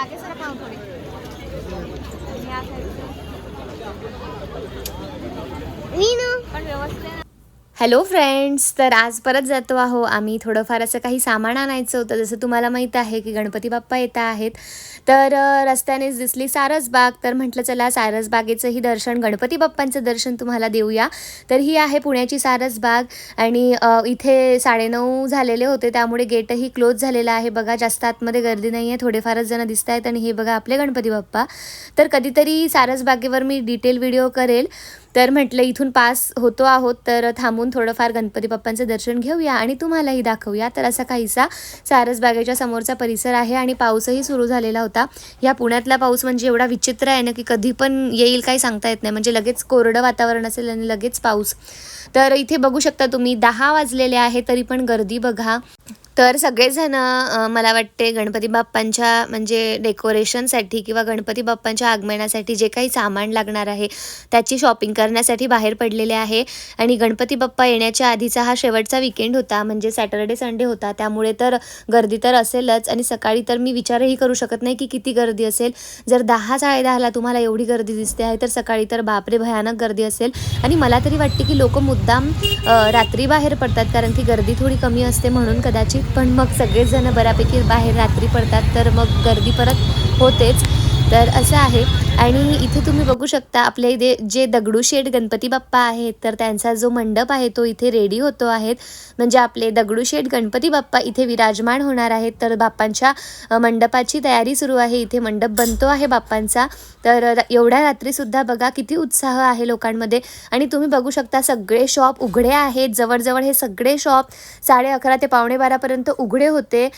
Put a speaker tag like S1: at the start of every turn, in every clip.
S1: मागे सर खाऊ थोडी या साईडचं. पण व्यवस्थित आहे ना?
S2: हॅलो फ्रेंड्स तर आज परत जातो आहो. आम्ही थोडंफार असं काही सामान आणायचं होतं. जसं तुम्हाला माहीत आहे की गणपती बाप्पा येत आहेत. तर रस्त्यानेच दिसली सारसबाग तर म्हटलं चला सारसबागेचंही दर्शन गणपती बाप्पांचं दर्शन तुम्हाला देऊया. तर ही आहे पुण्याची सारसबाग आणि इथे साडेनऊ झालेले होते. त्यामुळे गेटही क्लोज झालेलं आहे. बघा जास्त आतमध्ये गर्दी नाही आहे थोडेफारच जण दिसत आहेत आणि हे बघा आपले गणपती बाप्पा. तर कधीतरी सारसबागेवर मी डिटेल व्हिडिओ करेल. तर म्हटलं इथून पास होतो आहोत तर थांबून थोडंफार गणपती बाप्पांचं दर्शन घेऊया आणि तुम्हालाही दाखवूया. तर असा काहीसा सारसबागेच्या समोरचा परिसर आहे आणि पाऊसही सुरू झालेला होता. या पुण्यातला पाऊस म्हणजे एवढा विचित्र आहे ना की कधी पण येईल काही सांगता येत नाही. म्हणजे लगेच कोरडं वातावरण असेल आणि लगेच पाऊस. तर इथे बघू शकता तुम्ही दहा वाजलेले आहे तरी पण गर्दी बघा. तर सगळेजण मला वाटते गणपती बाप्पांच्या म्हणजे डेकोरेशनसाठी किंवा गणपती बाप्पांच्या आगमनासाठी जे काही सामान लागणार आहे त्याची शॉपिंग करण्यासाठी बाहेर पडलेले आहे. आणि गणपती बाप्पा येण्याच्या आधीचा हा शेवटचा विकेंड होता म्हणजे सॅटर्डे संडे होता. त्यामुळे तर गर्दी तर असेलच आणि सकाळी तर मी विचारही करू शकत नाही की किती गर्दी असेल. जर दहा साडेदहाला तुम्हाला एवढी गर्दी दिसते आहे तर सकाळी तर बापरे भयानक गर्दी असेल. आणि मला तरी वाटते की लोक मुद्दाम रात्री बाहेर पडतात कारण की गर्दी थोडी कमी असते म्हणून कदाचित पण मग सगळेच जण बऱ्यापैकी बाहेर रात्री पडतात तर मग गर्दी परत होतेच. तर असं आहे. आणि इथे तुम्ही बघू शकता आपल्या इथे जे दगडूशेठ गणपती बाप्पा आहेत तर त्यांचा जो मंडप आहे तो इथे रेडी होतो आहेत म्हणजे आपले दगडूशेठ गणपती बाप्पा इथे विराजमान होणार आहेत. तर बाप्पांच्या मंडपाची तयारी सुरू आहे. इथे मंडप बनतो आहे बाप्पांचा. तर एवढ्या रात्रीसुद्धा बघा किती उत्साह आहे लोकांमध्ये. आणि तुम्ही बघू शकता सगळे शॉप उघडे आहेत. जवळजवळ हे सगळे शॉप साडे अकरा ते पावणे बारापर्यंत उघडे होते.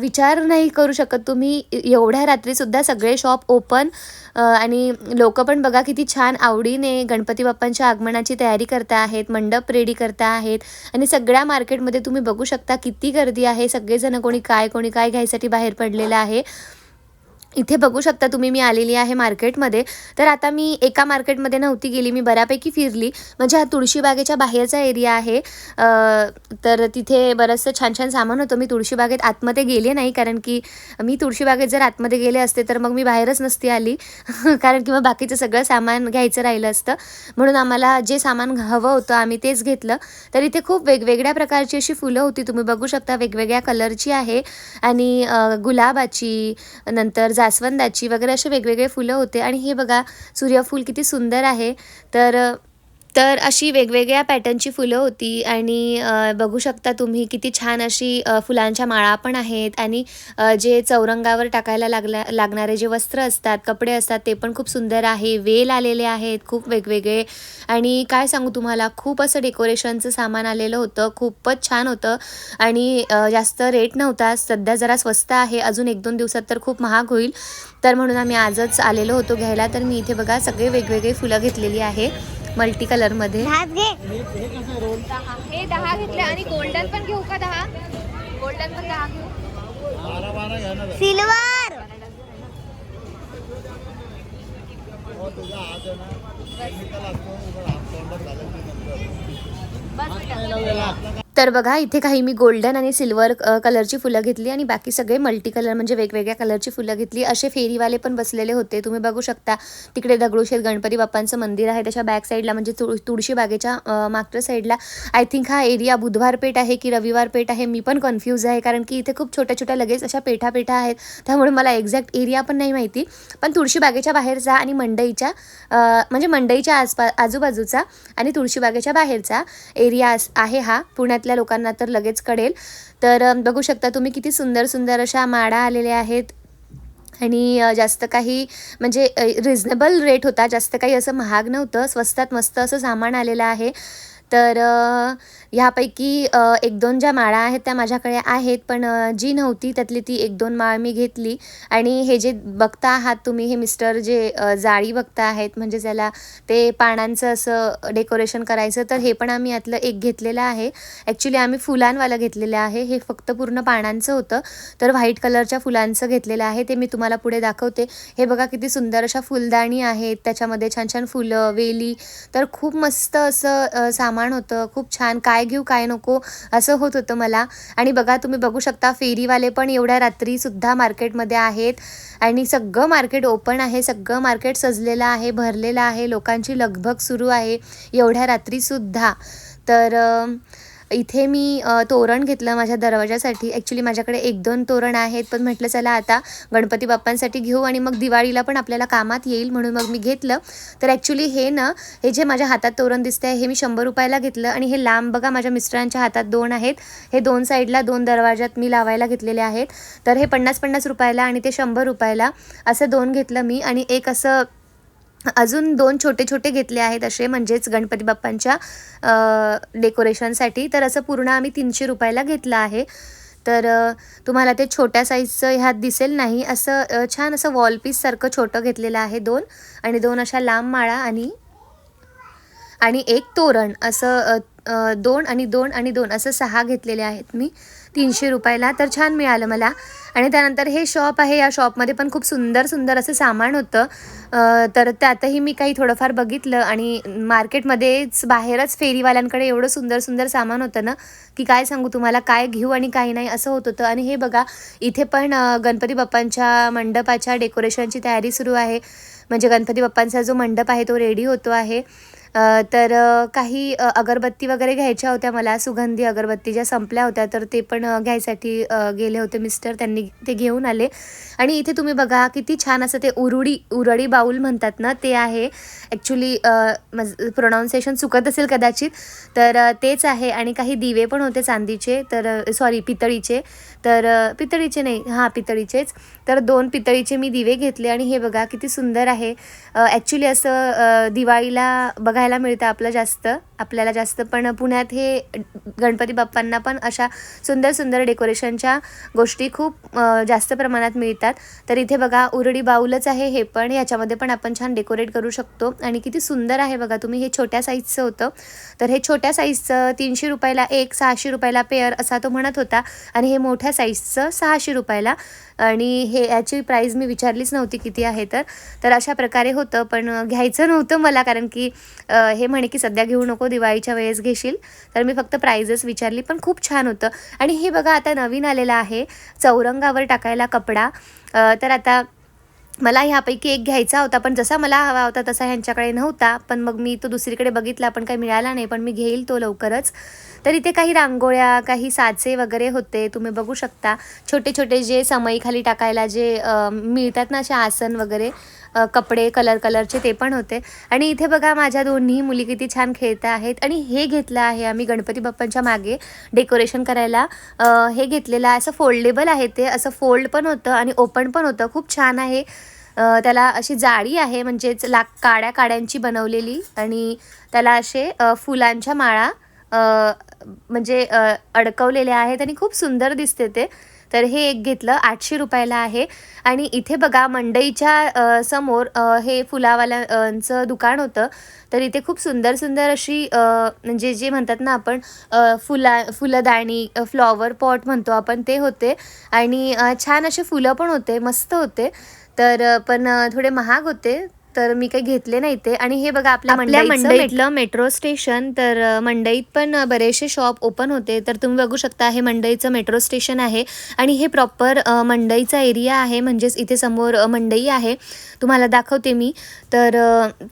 S2: विचार नाही करू शकत तुम्ही. एवढ्या रात्रीसुद्धा सगळे शॉप ओपन आणि लोक पण बघा किती छान आवडीने गणपती बाप्पांच्या आगमनाची तयारी करता आहेत मंडप रेडी करता आहेत. आणि सगळ्या मार्केटमध्ये तुम्ही बघू शकता किती गर्दी आहे. सगळेजण कोणी काय कोणी काय घ्यायसाठी बाहेर पडलेलं आहे. इथे बघू शकता तुम्ही मी आलेली आहे मार्केटमध्ये. तर आता मी एका मार्केटमध्ये नव्हती गेली मी बऱ्यापैकी फिरली. म्हणजे हा तुळशीबागेच्या बाहेरचा एरिया आहे. तर तिथे बरंचसं छान छान सामान होतं. मी तुळशीबागेत आतमध्ये गेले नाही कारण की मी तुळशीबागेत जर आतमध्ये गेले असते तर मग मी बाहेरच नसती आली. कारण की मग बाकीचं सगळं सामान घ्यायचं राहिलं असतं. म्हणून आम्हाला जे सामान हवं होतं आम्ही तेच घेतलं. तर इथे खूप वेगवेगळ्या प्रकारची अशी फुलं होती. तुम्ही बघू शकता वेगवेगळ्या कलरची आहे. आणि गुलाबाची नंतर जास्वंदाची वगैरे असे वेगवेगळे फुलं होते. आणि हे बघा सूर्यफूल किती सुंदर आहे. तर तर अशी वेगवेगळ्या पॅटर्नची फुलं होती आणि बघू शकता तुम्ही किती छान अशी फुलांच्या माळा पण आहेत आणि जे चौरंगावर टाकायला लागला लागणारे जे वस्त्र असतात कपडे असतात ते पण खूप सुंदर आहे. वेल आलेले आहेत खूप वेगवेगळे. आणि काय सांगू तुम्हाला खूप असं डेकोरेशनचं सामान आलेलं होतं खूपच छान होतं. आणि जास्त रेट नव्हता सध्या जरा स्वस्त आहे अजून एक दोन दिवसात तर खूप महाग होईल. तर म्हणून आम्ही आजच आलेलो होतो घ्यायला तर मी इथे बघा सगळे वेगवेगळे फुलं घेतलेली आहे. मल्टी
S1: हे दहा घेतले आणि गोल्डन पण घेऊ का दहा? गोल्डन पण दहा घेऊ.
S3: सिल्वर.
S1: बस. बेटा.
S2: तर बघा इथे काही मी गोल्डन आणि सिल्वर कलरची फुलं घेतली आणि बाकी सगळे मल्टी कलर म्हणजे वेगवेगळ्या कलरची फुलं घेतली. असे फेरीवाले पण बसलेले होते. तुम्ही बघू शकता तिकडे दगडूशेठ गणपती बाप्पांचं मंदिर आहे. त्याच्या बॅक साईडला म्हणजे तुळ तुळशी बागेच्या मागच्या साईडला आय थिंक हा एरिया बुधवार पेठ आहे की रविवार पेठ आहे मी पण कन्फ्यूज आहे. कारण की इथे खूप छोट्या छोट्या लगेच अशा पेठा पेठा आहेत. त्यामुळे मला एक्झॅक्ट एरिया पण नाही माहिती. पण तुळशी बागेच्या बाहेरचा आणि मंडईच्या म्हणजे मंडईच्या आसपा आजूबाजूचा आणि तुळशीबागेच्या बाहेरचा एरिया अस- आहे हा. पुण्यात पुण्यातल्या लोकांना तर लगेच कळेल. तर बघू शकता तुम्ही किती सुंदर सुंदर अशा माळा आलेल्या आहेत. आणि जास्त काही म्हणजे रिझनेबल रेट होता. जास्त काही असं महाग नव्हतं. स्वस्तात मस्त असं सामान आलेलं आहे. तर ह्यापैकी एक दोन ज्या माळा आहेत त्या माझ्याकडे आहेत पण जी नव्हती त्यातली ती एक दोन माळ मी घेतली. आणि हे जे बघता आहात तुम्ही हे मिस्टर जे जाळी बघता आहेत म्हणजे ज्याला ते पानांचं असं डेकोरेशन करायचं तर हे पण आम्ही यातलं एक घेतलेलं आहे. ॲक्च्युली आम्ही फुलांवालं घेतलेलं आहे हे फक्त पूर्ण पानांचं होतं तर व्हाईट कलरच्या फुलांचं घेतलेलं आहे ते मी तुम्हाला पुढे दाखवते. हे बघा किती सुंदर अशा फुलदाणी आहेत त्याच्यामध्ये छान छान फुलं वेली तर खूप मस्त असं सामान होतं खूप छान काय घेऊ काय नको असं होत होतं मला. आणि बघा तुम्ही बघू शकता फेरीवाले पण एवढ्या रात्रीसुद्धा मार्केटमध्ये आहेत. आणि सगळं मार्केट ओपन आहे सगळं मार्केट सजलेलं आहे भरलेलं आहे लोकांची लगभग सुरू आहे एवढ्या रात्रीसुद्धा तर इथे मी तोरण घेतलं माझ्या दरवाजासाठी. ॲक्च्युली माझ्याकडे एक दोन तोरण आहेत पण म्हटलं चला आता गणपती बाप्पांसाठी घेऊ आणि मग दिवाळीला पण आपल्याला कामात येईल म्हणून मग मी घेतलं. तर ॲक्च्युली हे ना हे जे माझ्या हातात तोरण दिसतंय हे मी शंभर रुपयाला घेतलं आणि हे लांब बघा माझ्या मिस्टरांच्या हातात दोन आहेत. हे दोन साईडला दोन दरवाजात मी लावायला घेतलेले आहेत. तर हे पन्नास पन्नास रुपयाला आणि ते शंभर रुपयाला असं दोन घेतलं मी आणि एक असं अजून दोन छोटे छोटे घेतले आहेत असे म्हणजेच गणपती बाप्पांच्या डेकोरेशनसाठी तर असं पूर्ण आम्ही तीनशे रुपयाला घेतलं आहे. तर तुम्हाला ते छोट्या साईजचं ह्यात दिसेल नाही. असं छान असं वॉलपीससारखं छोटं घेतलेलं आहे दोन. आणि दोन अशा लांब माळा आणि आणि एक तोरण. असं दोन आणि दोन आणि दोन असं सहा घेतलेले आहेत मी. तीनशे रुपयाला तर छान मिळालं मला. आणि त्यानंतर हे शॉप आहे या शॉपमध्ये पण खूप सुंदर सुंदर असं सामान होतं. तर त्यातही मी काही थोडंफार बघितलं आणि मार्केटमध्येच बाहेरच फेरीवाल्यांकडे एवढं सुंदर सुंदर सामान होतं ना की काय सांगू तुम्हाला काय घेऊ आणि काय नाही असं होत होतं. आणि हे बघा इथे पण गणपती बाप्पांच्या मंडपाच्या डेकोरेशनची तयारी सुरू आहे. म्हणजे गणपती बाप्पांचा जो मंडप आहे तो रेडी होतो आहे. तर काही अगरबत्ती वगैरे घ्यायच्या होत्या मला सुगंधी अगरबत्ती ज्या संपल्या होत्या तर ते पण घ्यायसाठी गेले होते मिस्टर त्यांनी ते घेऊन आले. आणि इथे तुम्ही बघा किती छान असं ते उरुडी उरडी बाऊल म्हणतात ना ते आहे. ॲक्च्युली प्रोनाऊन्सिएशन चुकत असेल कदाचित तर तेच आहे. आणि काही दिवे पण होते चांदीचे तर सॉरी पितळीचे. तर पितळीचे नाही हां पितळीचेच. तर दोन पितळीचे मी दिवे घेतले आणि हे बघा किती सुंदर आहे. ॲक्च्युली असं दिवाळीला बघा पाहायला मिळतं आपलं जास्त. आपल्याला जास्त पण पुण्यात हे गणपती बाप्पांना पण अशा सुंदर सुंदर डेकोरेशनच्या गोष्टी खूप जास्त प्रमाणात मिळतात. तर इथे बघा उरडी बाऊलच आहे हे पण. याच्यामध्ये पण आपण छान डेकोरेट करू शकतो. आणि किती सुंदर आहे बघा तुम्ही हे छोट्या साईजचं होतं. तर हे छोट्या साईजचं तीनशे रुपयाला एक सहाशे रुपयाला पेअर असा तो म्हणत होता. आणि हे मोठ्या साईजचं सहाशे रुपयाला. आणि हे याची प्राईज मी विचारलीच नव्हती किती आहे तर. तर अशा प्रकारे होतं. पण घ्यायचं नव्हतं मला कारण की हे म्हणे की सध्या घेऊ नको दिवाळीच्या वेळेस घेशील. तर मी फक्त प्राइजेस विचारली पण खूप छान होतं. आणि हे बघा आता नवीन आलेलं आहे चौरंगावर टाकायला कपडा. तर आता मला ह्यापैकी एक घ्यायचा होता पण जसा मला हवा होता तसा ह्यांच्याकडे नव्हता. पण मग मी तो दुसरीकडे बघितला पण काही मिळाला नाही पण मी घेईल तो लवकरच. तर इथे काही रांगोळ्या काही साचे वगैरे होते तुम्ही बघू शकता. छोटे छोटे जे समईखाली टाकायला जे मिळतात ना असे आसन वगैरे कपडे कलर कलरचे ते पण होते. आणि इथे बघा माझ्या दोन्ही मुली किती छान खेळत आहेत. आणि हे घेतलं आहे आम्ही गणपती बाप्पांच्या मागे डेकोरेशन करायला. हे घेतलेलं असं फोल्डेबल आहे ते. असं फोल्ड पण होतं आणि ओपन पण होतं. खूप छान आहे. त्याला अशी जाळी आहे म्हणजेच लाक काड्या काड्यांची बनवलेली. आणि त्याला असे फुलांच्या माळा म्हणजे अडकवलेले आहेत आणि खूप सुंदर दिसते ते. तर हे एक घेतलं आठशे रुपयाला आहे. आणि इथे बघा मंडईच्या समोर हे फुलावाल्यांचं दुकान होतं. तर इथे खूप सुंदर सुंदर अशी म्हणजे जे म्हणतात ना आपण फुला फुलदाणी फ्लॉवर पॉट म्हणतो आपण ते होते. आणि छान असे फुलं पण होते मस्त होते. तर पण थोडे महाग होते. तर मी काही घेतले नाही ते. आणि हे बघा आपल्या
S1: आपल्या
S2: मंडईचं
S1: मंडईत-
S2: भेटलं मेट्रो स्टेशन तर मंडईत पण बरेचसे शॉप ओपन होते. तर तुम्ही बघू शकता हे मंडईचं मेट्रो स्टेशन आहे. आणि हे प्रॉपर मंडईचा एरिया आहे म्हणजेच इथे समोर मंडई आहे. तुम्हाला दाखवते मी. तर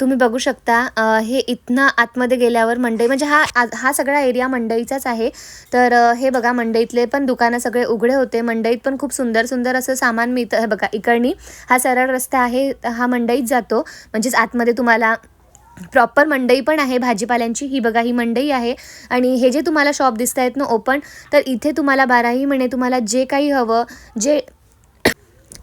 S2: तुम्ही बघू शकता हे इथनं आतमध्ये गेल्यावर मंडई म्हणजे हा हा सगळा एरिया मंडईचाच आहे. तर हे बघा मंडईतले पण दुकानं सगळे उघडे होते. मंडईत पण खूप सुंदर सुंदर असं सामान मिळतं. हे बघा इकडनी हा सरळ रस्ता आहे. हा मंडईत जातो. म्हणजेच आतमध्ये तुम्हाला प्रॉपर मंडई पण आहे भाजीपाल्यांची. ही बघा ही मंडई आहे. आणि हे जे तुम्हाला शॉप दिसत आहेत ना ओपन तर इथे तुम्हाला बाराही महिने तुम्हाला जे काही हवं जे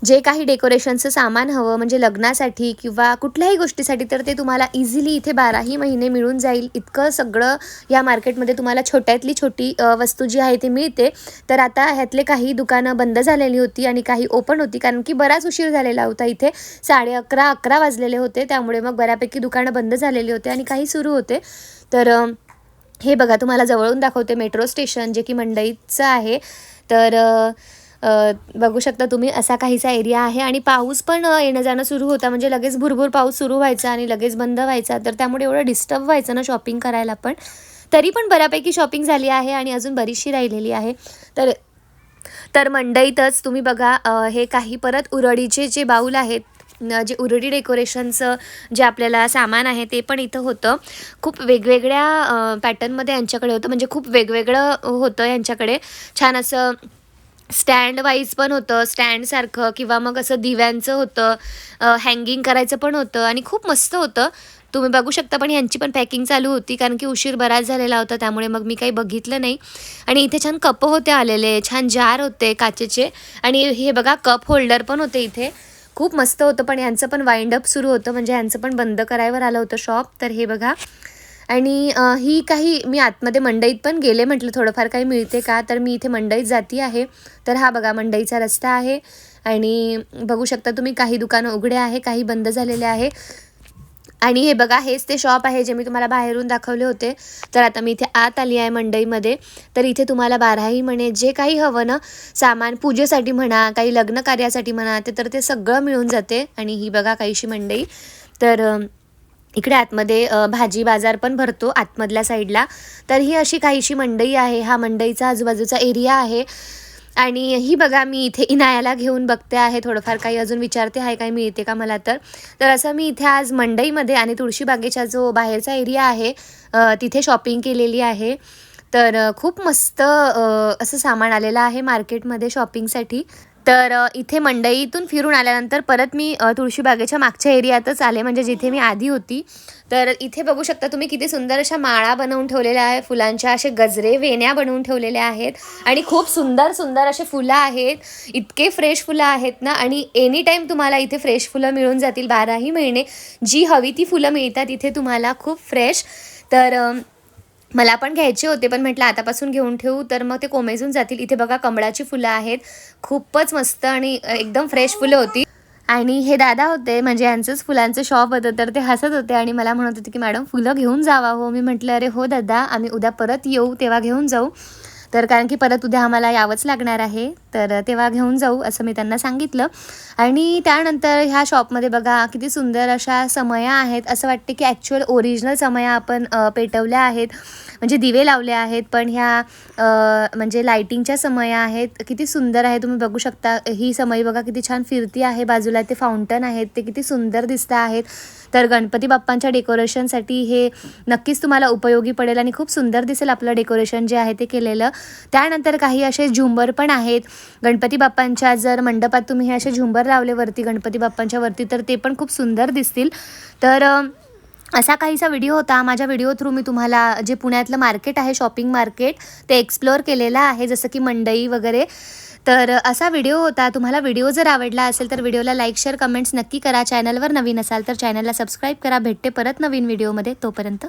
S2: जे काही डेकोरेशनचं सामान हवं म्हणजे लग्नासाठी किंवा कुठल्याही गोष्टीसाठी तर ते तुम्हाला इझिली इथे बाराही महिने मिळून जाईल. इतकं सगळं या मार्केटमध्ये तुम्हाला छोट्यातली छोटी वस्तू जी आहे ती मिळते. तर आता ह्यातले काही दुकानं बंद झालेली होती आणि काही ओपन होती कारण की बराच उशीर झालेला होता इथे. साडे अकरा अकरा वाजलेले होते त्यामुळे मग बऱ्यापैकी दुकानं बंद झालेली होते आणि काही सुरू होते. तर हे बघा तुम्हाला जवळून दाखवते मेट्रो स्टेशन जे की मंडईचं आहे. तर बघू शकता तुम्ही असा काहीसा एरिया आहे. आणि पाऊस पण येणं जाणं सुरू होता. म्हणजे लगेच भुरभुर पाऊस सुरू व्हायचा आणि लगेच बंद व्हायचा. तर त्यामुळे एवढं डिस्टर्ब व्हायचं ना शॉपिंग करायला पण. तरी पण बऱ्यापैकी शॉपिंग झाली आहे आणि अजून बरीचशी राहिलेली आहे. तर तर मंडईतच तुम्ही बघा हे काही परत उरडीचे जे बाऊल आहेत न, जे उरडी डेकोरेशनचं जे आपल्याला सामान आहे ते पण इथं होतं. खूप वेगवेगळ्या पॅटर्नमध्ये यांच्याकडे होतं. म्हणजे खूप वेगवेगळं होतं यांच्याकडे. छान असं स्टँड वाईज पण होतं स्टँडसारखं किंवा मग असं दिव्यांचं होतं हँगिंग करायचं पण होतं आणि खूप मस्त होतं. तुम्ही बघू शकता पण ह्यांची पण पॅकिंग चालू होती कारण की उशीर बराच झालेला होता त्यामुळे मग मी काही बघितलं नाही. आणि इथे छान कप होते आलेले छान जार होते काचेचे आणि हे बघा कप होल्डर पण होते इथे. खूप मस्त होतं पण यांचं पण वाइंड अप सुरू होतं म्हणजे यांचं पण बंद करायवर आलं होतं शॉप तर हे बघा आणि ही काही मी आतमध्ये मंडईत पण गेले म्हटलं थोडंफार काही मिळते का? तर मी इथे मंडईत जाती आहे. तर हा बघा मंडईचा रस्ता आहे. आणि बघू शकता तुम्ही काही दुकानं उघडे आहे काही बंद झालेले आहे. आणि हे बघा हेच ते शॉप आहे जे मी तुम्हाला बाहेरून दाखवले होते. तर आता मी इथे आत आली आहे मंडईमध्ये. तर इथे तुम्हाला बाराही म्हणे जे काही हवं ना सामान पूजेसाठी म्हणा काही लग्न कार्यासाठी म्हणा ते तर ते सगळं मिळून जाते. आणि ही बघा काहीशी मंडई. तर इकडे आतमध्ये भाजी बाजार पण भरतो आतमधल्या साईडला. तर ही अशी काहीशी मंडई आहे. हा मंडईचा आजूबाजूचा एरिया आहे. आणि ही बघा मी इथे इनायाला घेऊन बघते आहे. थोडंफार काही अजून विचारते आहे काही मिळते का मला तर. तर असं मी इथे आज मंडईमध्ये आणि तुळशीबागेचा जो बाहेरचा एरिया आहे तिथे शॉपिंग केलेली आहे. तर खूप मस्त असं सामान आलेलं आहे मार्केटमध्ये शॉपिंगसाठी. तर इथे मंडईतून फिरून आल्यानंतर परत मी तुळशीबागेच्या मागच्या एरियातच आले म्हणजे जिथे मी आधी होती. तर इथे बघू शकता तुम्ही किती सुंदर अशा माळा बनवून ठेवलेल्या आहे फुलांच्या असे गजरे वेण्या बनवून ठेवलेल्या आहेत आणि खूप सुंदर सुंदर असे फुलं आहेत. इतके फ्रेश फुलं आहेत ना आणि एनी टाईम तुम्हाला इथे फ्रेश फुलं मिळून जातील बाराही महिने. जी हवी ती फुलं मिळतात इथे तुम्हाला खूप फ्रेश तर मला पण घ्यायचे होते पण म्हटलं आतापासून घेऊन ठेवू तर मग ते कोमेजून जातील. इथे बघा कमळाची फुलं आहेत. खूपच मस्त आणि एकदम फ्रेश फुलं होती. आणि हे दादा होते म्हणजे यांचंच फुलांचं शॉप होतं तर ते हसत होते आणि मला म्हणत होते की मॅडम फुलं घेऊन जावा हो. मी म्हटलं अरे हो दादा आम्ही उद्या परत येऊ तेव्हा घेऊन जाऊ. तर कारण की परत उद्या आम्हाला यावंच लागणार आहे. तर तेव्हा घेऊन जाऊ असं मी त्यांना सांगितलं. आणि त्यानंतर ह्या शॉपमध्ये बघा किती सुंदर अशा समया आहेत. असं वाटते की ॲक्च्युअल ओरिजिनल समया आपण पेटवल्या आहेत. म्हणजे दिवे लावले आहेत पण ह्या म्हणजे लाईटिंगच्या समया आहेत. किती सुंदर आहे. तुम्ही बघू शकता ही समय बघा किती छान फिरती आहे. बाजूला ते फाउंटन आहेत. ते किती सुंदर दिसत आहेत. तर गणपती बाप्पांच्या डेकोरेशनसाठी हे नक्कीच तुम्हाला उपयोगी पडेल आणि खूप सुंदर दिसेल आपलं डेकोरेशन जे आहे ते केलेलं. त्यानंतर काही असे झुंबर पण आहेत. गणपती बाप्पांच्या जर मंडपात तुम्ही हे असे झुंबर लावले वरती गणपती बाप्पांच्या वरती तर ते पण खूप सुंदर दिसतील. तर असा काहीसा व्हिडिओ होता. माझ्या व्हिडिओ थ्रू मी तुम्हाला जे पुण्यातलं मार्केट आहे शॉपिंग मार्केट ते एक्सप्लोअर केलेलं आहे. जसं की मंडई वगैरे. तर असा व्हिडिओ होता. तुम्हाला व्हिडिओ जर आवडला असेल तर व्हिडिओला लाईक शेअर कमेंट्स नक्की करा. चॅनलवर नवीन असाल तर चॅनलला सबस्क्राईब करा. भेटते परत नवीन व्हिडिओमध्ये तोपर्यंत